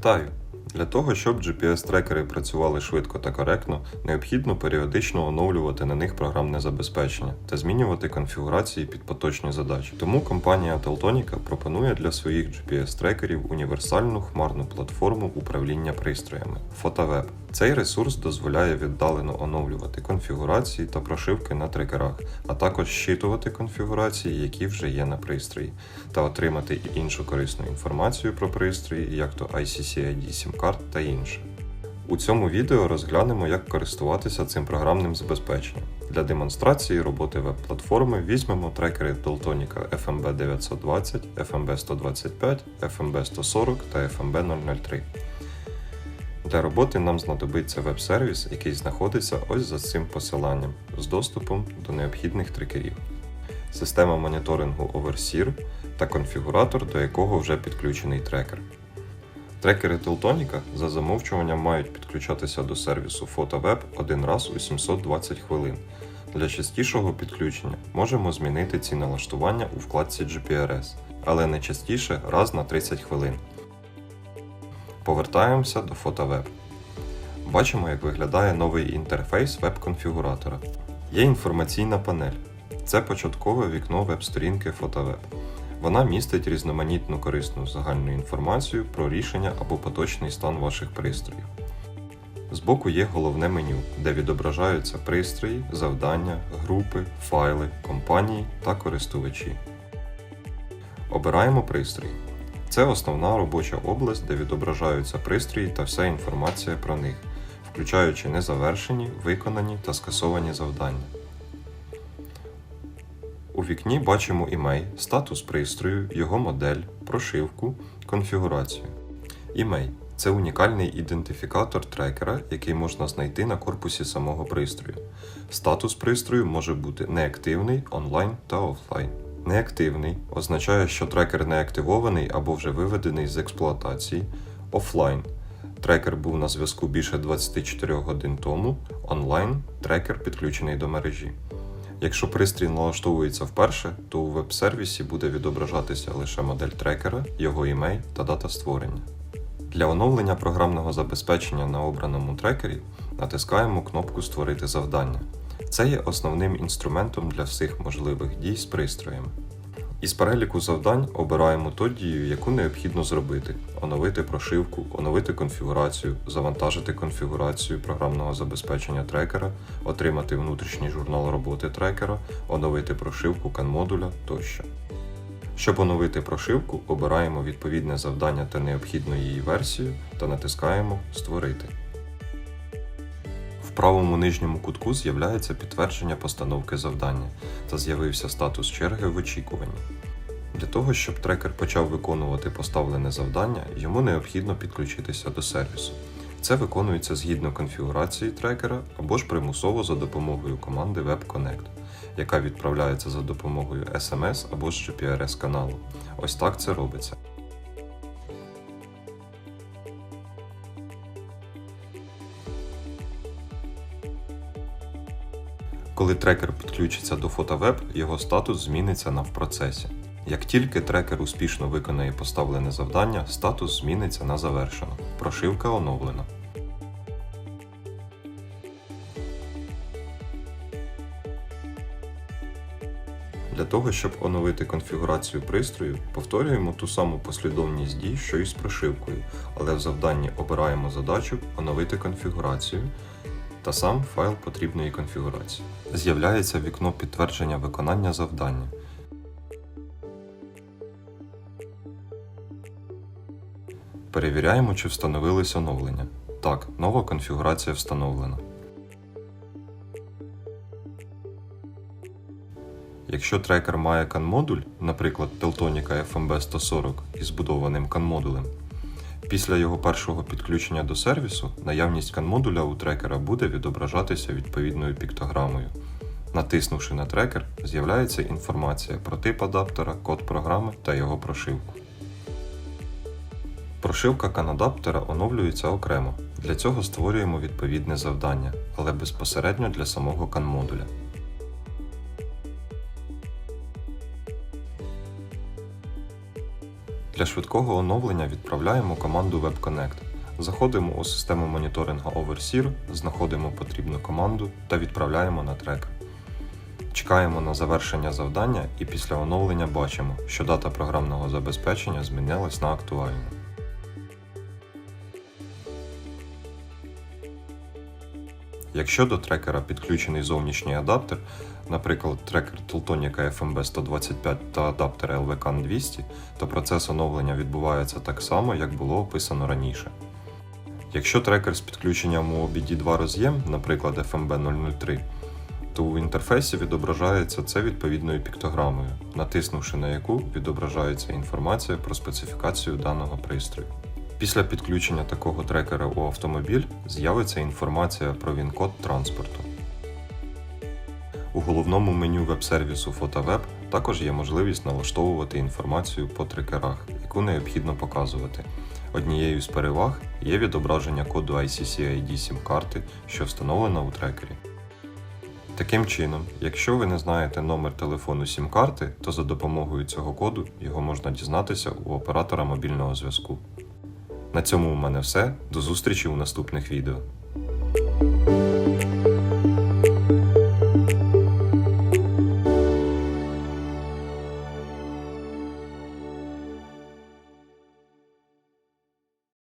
Вітаю! Для того, щоб GPS-трекери працювали швидко та коректно, необхідно періодично оновлювати на них програмне забезпечення та змінювати конфігурації під поточні задачі. Тому компанія Teltonica пропонує для своїх GPS-трекерів універсальну хмарну платформу управління пристроями FotoWeb. Цей ресурс дозволяє віддалено оновлювати конфігурації та прошивки на трекерах, а також щитувати конфігурації, які вже є на пристрої, та отримати іншу корисну інформацію про пристрої, як то ICC-ID SIM-карт та інше. У цьому відео розглянемо, як користуватися цим програмним забезпеченням. Для демонстрації роботи веб-платформи візьмемо трекери Teltonica FMB 920, FMB 125, FMB 140 та FMB 003. Для роботи нам знадобиться веб-сервіс, який знаходиться ось за цим посиланням з доступом до необхідних трекерів, система моніторингу Overseer та конфігуратор, до якого вже підключений трекер. Трекери Teltonica за замовчуванням мають підключатися до сервісу FotoWeb один раз у 720 хвилин. Для частішого підключення можемо змінити ці налаштування у вкладці GPRS, але не частіше раз на 30 хвилин. Повертаємося до FotoWeb. Бачимо, як виглядає новий інтерфейс веб-конфігуратора. Є інформаційна панель. Це початкове вікно веб-сторінки FotoWeb. Вона містить різноманітну корисну загальну інформацію про рішення або поточний стан ваших пристроїв. Збоку є головне меню, де відображаються пристрої, завдання, групи, файли, компанії та користувачі. Обираємо пристрій. Це основна робоча область, де відображаються пристрої та вся інформація про них, включаючи незавершені, виконані та скасовані завдання. У вікні бачимо імей, статус пристрою, його модель, прошивку, конфігурацію. Імей це унікальний ідентифікатор трекера, який можна знайти на корпусі самого пристрою. Статус пристрою може бути неактивний, онлайн та офлайн. Неактивний означає, що трекер не активований або вже виведений з експлуатації. Офлайн трекер був на зв'язку більше 24 годин тому. Онлайн трекер підключений до мережі. Якщо пристрій налаштовується вперше, то у веб-сервісі буде відображатися лише модель трекера, його імей та дата створення. Для оновлення програмного забезпечення на обраному трекері натискаємо кнопку Створити завдання. Це є основним інструментом для всіх можливих дій з пристроями. Із переліку завдань обираємо ту дію, яку необхідно зробити: оновити прошивку, оновити конфігурацію, завантажити конфігурацію програмного забезпечення трекера, отримати внутрішній журнал роботи трекера, оновити прошивку CAN-модуля тощо. Щоб оновити прошивку, обираємо відповідне завдання та необхідну її версію та натискаємо Створити. В правому нижньому кутку з'являється підтвердження постановки завдання та з'явився статус черги в очікуванні. Для того, щоб трекер почав виконувати поставлене завдання, йому необхідно підключитися до сервісу. Це виконується згідно конфігурації трекера або ж примусово за допомогою команди WebConnect, яка відправляється за допомогою SMS або ж GPRS каналу. Ось так це робиться. Коли трекер підключиться до FotoWeb, його статус зміниться на в процесі. Як тільки трекер успішно виконає поставлене завдання, статус зміниться на завершено. Прошивка оновлена. Для того, щоб оновити конфігурацію пристрою, повторюємо ту саму послідовність дій, що і з прошивкою, але в завданні обираємо задачу Оновити конфігурацію та сам файл потрібної конфігурації. З'являється вікно підтвердження виконання завдання. Перевіряємо, чи встановились оновлення. Так, нова конфігурація встановлена. Якщо трекер має CAN-модуль, наприклад Teltonica FMB 140 із збудованим CAN-модулем, після його першого підключення до сервісу наявність CAN-модуля у трекера буде відображатися відповідною піктограмою. Натиснувши на трекер, з'являється інформація про тип адаптера, код програми та його прошивку. Прошивка CAN-адаптера оновлюється окремо. Для цього створюємо відповідне завдання, але безпосередньо для самого CAN-модуля. Для швидкого оновлення відправляємо команду WebConnect. Заходимо у систему моніторингу Overseer, знаходимо потрібну команду та відправляємо на трекер. Чекаємо на завершення завдання і після оновлення бачимо, що дата програмного забезпечення змінилась на актуальну. Якщо до трекера підключений зовнішній адаптер, наприклад, трекер Teltonica FMB 125 та адаптер LVCAN 200, то процес оновлення відбувається так само, як було описано раніше. Якщо трекер з підключенням у OBD2 роз'єм, наприклад FMB 003, то у інтерфейсі відображається це відповідною піктограмою, натиснувши на яку відображається інформація про специфікацію даного пристрою. Після підключення такого трекера у автомобіль з'явиться інформація про він-код транспорту. У головному меню веб-сервісу FotoWeb також є можливість налаштовувати інформацію по трекерах, яку необхідно показувати. Однією з переваг є відображення коду ICC-ID SIM-карти, що встановлена у трекері. Таким чином, якщо ви не знаєте номер телефону SIM-карти, то за допомогою цього коду його можна дізнатися у оператора мобільного зв'язку. На цьому у мене все. До зустрічі у наступних відео.